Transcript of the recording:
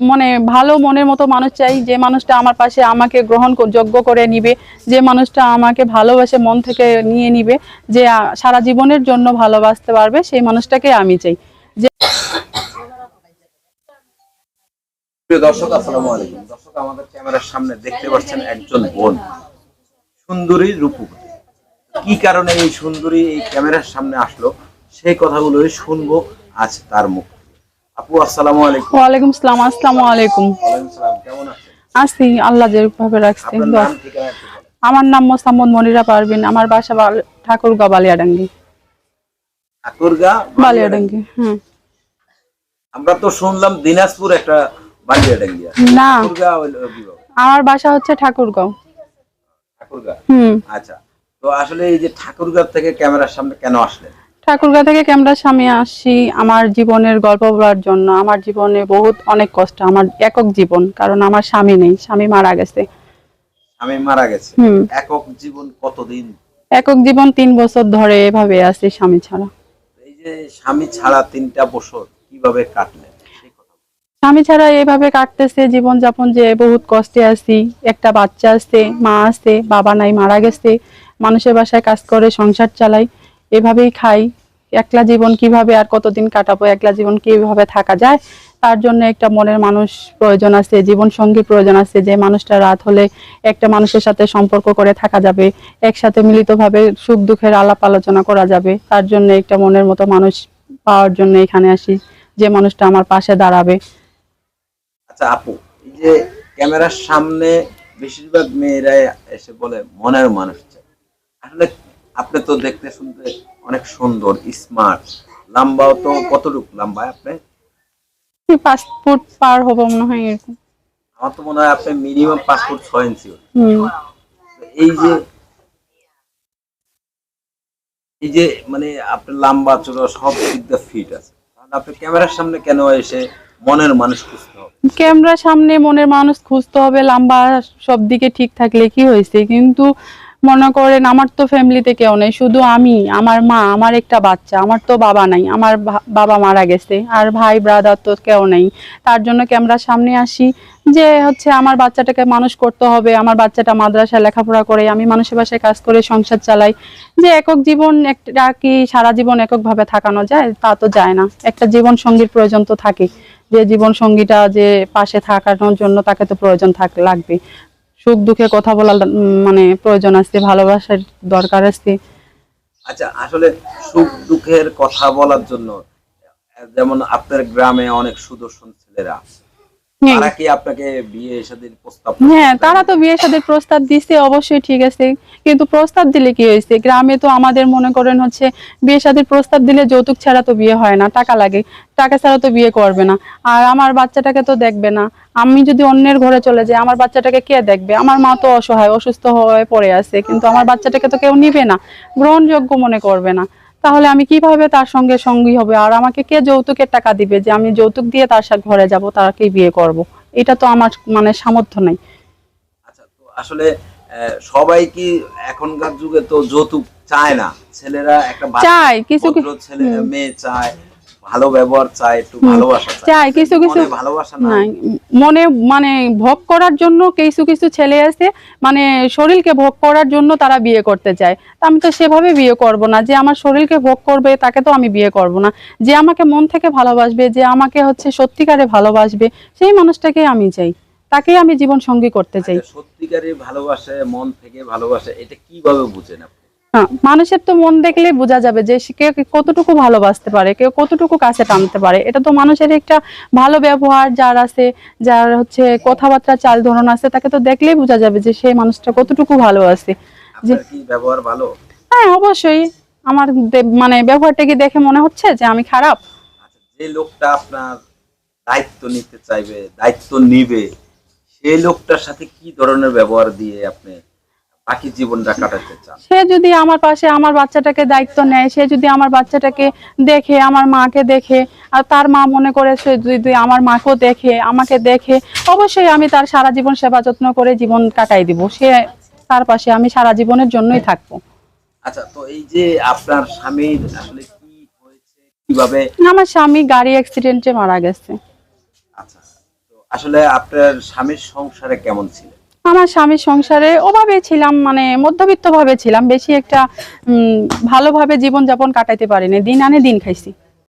মানে ভালো মনের মতো মানুষ চাই, যে মানুষটা আমার পাশে আমাকে গ্রহণ যোগ্য করে নিবে, যে মানুষটা আমাকে ভালোবাসে, মন থেকে নিয়ে নিবে, যে সারা জীবনের জন্য ভালোবাসতে পারবে, সেই মানুষটাকে আমি চাই। যে দর্শক, আসসালামু আলাইকুম। দর্শক, আমাদের ক্যামেরার সামনে দেখতে পাচ্ছেন একজন বোন। সুন্দরী রূপবতী কি কারণে এই সুন্দরী এই ক্যামেরার সামনে আসলো? সেই কথাগুলোই শুনব আজ তার মুখ। আপু আসসালামু আলাইকুম। ওয়ালাইকুম সালাম আসসালামু আলাইকুম। কেমন আছেন? আসি আল্লাহ যেভাবে রাখছে আপনার নাম ঠিকানা একটু বলেন। আমার নাম মোসাম্মদ মনিরা পারবিন আমার বাসা বাল- ঠাকুরগাঁও বালিয়াডাঙ্গি। বালিয়াডাঙ্গি আমরা তো শুনলাম দিনাজপুর একটা না। আমার বাসা হচ্ছে ঠাকুরগাঁও। ঠাকুরগা? হুম। আচ্ছা তো আসলে এই যে ঠাকুরগা থেকে ক্যামেরার সামনে কেন আসলেন? ঠাকুরগাঁ থেকে ক্যামেরার সামনে আসি আমার জীবনের গল্প বলার জন্য। আমার জীবনে বহুত অনেক কষ্ট আমার একক জীবন কারণ আমার স্বামী নেই স্বামী মারা গেছে। আমি মারা গেছে? একক জীবন কতদিন? একক জীবন তিন বছর ধরে এভাবে আছি স্বামী ছাড়া। এই যে স্বামী ছাড়া তিনটা বছর কীভাবে কাটলেন? বলুন। স্বামী ছাড়া এইভাবে কাটতেছে জীবন যাপন যে বহুত কষ্টে আছি। একটা বাচ্চা আছে মা আছে বাবা নাই মারা গেছে। মানুষের বাসায় কাজ করে সংসার চালাই এভাবেই খাই। একলা জীবন কীভাবে আর কতদিন কাটাবো, একলা জীবন কীভাবে থাকা যায়, তার জন্য একটা মনের মানুষ প্রয়োজন আছে, জীবন সঙ্গী প্রয়োজন আছে, যে মানুষটা রাত হলে একটা মানুষের সাথে সম্পর্ক করে থাকা যাবে, একসাথে মিলিতভাবে সুখ দুঃখের আলাপ আলোচনা করা যাবে, তার জন্য একটা মনের মতো মানুষ পাওয়ার জন্য এখানে আসি, যে মানুষটা আমার পাশে দাঁড়াবে। আচ্ছা আপু, এই যে ক্যামেরার সামনে বেশিরভাগ মেয়েরা এসে বলে, মনের মানুষ আসলে আপনি তো দেখতে শুনতে অনেক সুন্দর স্মার্ট লম্বাও তো কতটুকু লম্বা আপনি? পাঁচ ফুট পার হব মনে হয় এরকম। আমার তো মনে হয় আপনি মিনিমাম পাঁচ ফুট ছয় ইঞ্চি এই যে এই যে মানে আপনার লম্বা চড়া সব দিক ফিট আছে। তাহলে আপনি ক্যামেরার সামনে কেন এসে মনের মানুষ খুঁজতে হবে? ক্যামেরার সামনে মনের মানুষ খুঁজতে হবে লম্বা সব দিকে ঠিক থাকলে কি হয়েছে? কিন্তু মনে করেন আমার তো ফ্যামিলিতে কেউ নেই, শুধু আমি, আমার মা, আমার একটা বাচ্চা, আমার তো বাবা নাই, আমার বাবা মারা গেছে, আর ভাই ব্রাদার তো কেউ নেই। তার জন্য ক্যামেরার সামনে আসি? যে হচ্ছে আমার বাচ্চাটাকে মানুষ করতে হবে, আমার বাচ্চাটা মাদ্রাসায় লেখাপড়া করে, আমি মানুষের বাসায় কাজ করে সংসার চালাই। যে একক জীবন একটা কি সারা জীবন এককভাবে থাকানো যায়, তা তো যায় না। একটা জীবন সঙ্গীর প্রয়োজন তো থাকে। যে জীবন সঙ্গীটা যে পাশে থাকানোর জন্য তাকে তো প্রয়োজন থাক, লাগবে। সুখ দুঃখে কথা বলার মানে প্রয়োজন আছে, ভালোবাসার দরকার আছে আচ্ছা আসলে সুখ দুঃখের কথা বলার জন্য, যেমন আপনার গ্রামে অনেক সুদর্শন ছেলেরা। তারা কি আপনাকে বিয়ে শাদীর প্রস্তাব হ্যাঁ তারা তো বিয়ে প্রস্তাব দিছে অবশ্যই ঠিক আছে। কিন্তু প্রস্তাব দিলে কি হয়েছে? গ্রামে তো আমাদের মনে করেন হচ্ছে বিয়ে শাদীর প্রস্তাব দিলে যৌতুক ছাড়া তো বিয়ে হয় না টাকা লাগে। টাকা ছাড়া তো বিয়ে করবে না। আর আমার বাচ্চাটাকে তো দেখবে না। আমি যদি অন্যের ঘরে চলে যাই আমার বাচ্চাটাকে কে দেখবে? আমার মা তো অসহায় অসুস্থ হয়ে পড়ে আছে। কিন্তু আমার বাচ্চাটাকে তো কেউ নিবে না। গ্রহণযোগ্য মনে করবে না। তাহলে আমি কীভাবে তার সঙ্গে সঙ্গী হবে? আর আমাকে কে যৌতুকের টাকা দিবে যে আমি যৌতুক দিয়ে তার সাথে ঘরে যাব তাকে বিয়ে করব? এটা তো আমার মানে সামর্থ্য নাই। আচ্ছা তো আসলে সবাই কি এখনকার যুগে তো যৌতুক চায় না? ছেলেরা একটা চায়, কিছু কিছু- ছেলে মেয়ে চায় ভালো ব্যবহার চায় একটু ভালোবাসা চায়, কিছু কিছু- ভালোবাসা নাই। মনে মানে ভোগ করার জন্য কিছু কিছু ছেলে আছে মানে শরীরকে ভোগ করার জন্য তারা বিয়ে করতে চায়। আমি তো সেভাবে বিয়ে করব না। যে আমার শরীরকে ভোগ করবে তাকে তো আমি বিয়ে করব না। যে আমাকে মন থেকে ভালোবাসবে যে আমাকে হচ্ছে সত্যিকারে ভালোবাসবে সেই মানুষটাকে আমি চাই। তাকেই আমি জীবন সঙ্গী করতে চাই। আচ্ছা, সত্যিকারের ভালোবাসে মন থেকে ভালোবাসে এটা কীভাবে বুঝেন আপনি? মানুষের তো মন দেখলে বোঝা যাবে যে সে কেউ কতটুকু ভালোবাসতে পারে কেউ কতটুকু কাছে টানতে পারে। এটা তো মানুষের একটা ভালো ব্যবহার যার আছে যার হচ্ছে কথাবার্তা চাল ধরন আছে তাকে তো দেখলেই বোঝা যাবে যে সেই মানুষটা কতটুকু ভালো আছে। ব্যবহার ভালো? হ্যাঁ অবশ্যই। আমার মানে ব্যবহারটা কি দেখে মনে হচ্ছে যে আমি খারাপ? আচ্ছা যে লোকটা আপনার দায়িত্ব নিতে চাইবে দায়িত্ব নিবে সেই লোকটার সাথে কি ধরনের ব্যবহার দিয়ে আপনি বাকি জীবনটা কাটাতে চান? সে যদি আমার পাশে আমার বাচ্চাটাকে দায়িত্ব নেয় সে যদি আমার বাচ্চাটাকে দেখে আমার মাকে দেখে আর তার মা মনে করে সে যদি আমার মাকেও দেখে আমাকে দেখে অবশ্যই আমি তার সারা জীবন সেবা যত্ন করে জীবন কাটাই দিব। সে তার পাশে আমি সারা জীবনের জন্যই থাকব। আচ্ছা তো এই যে আপনার স্বামীর আসলে কি হয়েছে কীভাবে? আমার স্বামী গাড়ি অ্যাক্সিডেন্টে মারা গেছে। আচ্ছা তো আসলে আপনার স্বামীর সংসারে কেমন ছিল আমার স্বামীর সংসারে ওভাবে ছিলাম মানে মধ্যবিত্তভাবে ছিলাম, বেশি একটা ভালোভাবে জীবনযাপন কাটাইতে পারিনি, দিন আনে দিন খাইছি।